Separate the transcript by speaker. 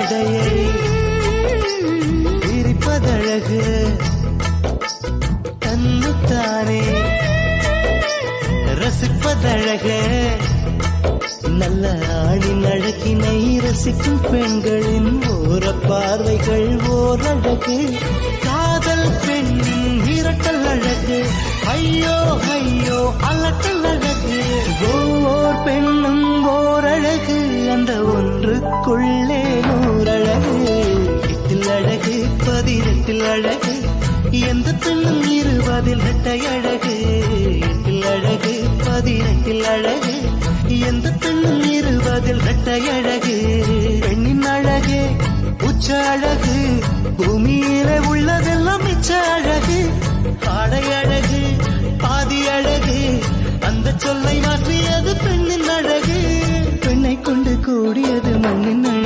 Speaker 1: ஜடையை பிரிப்பதழகு. தன்னுத்தானே ரசிப்பதழகு. நல்ல ஆணின் அழகினை ரசிக்கும் பெண்களின் ஓர பார்வைகள் ஓர் அழகு காதல் பெண்ணின் இரட்டல் அழகு. ஐயோ ஐயோ அலட்டல் அழகு. ஓர் பெண்ணும் ஓரழகு அந்த ஒன்றுக்குள்ளே எட்டில் அழகு. எந்த பெண்ணும் இருபதில் இரட்டை அழகு. எட்டில் அழகு பதினெட்டில் அழகு. எந்த பெண்ணும் இருபதில் இரட்டை அழகு. பெண்ணின் அழகு உச்ச அழகு. பூமியிலே உள்ளதெல்லாம் மிச்ச அழகு. ஆடை அழகு பாதி அழகு. அந்த சொல்லை மாற்றியது பெண்ணின் அழகு. பெண்ணை கொண்டு கூடியது மண்ணின் அழகு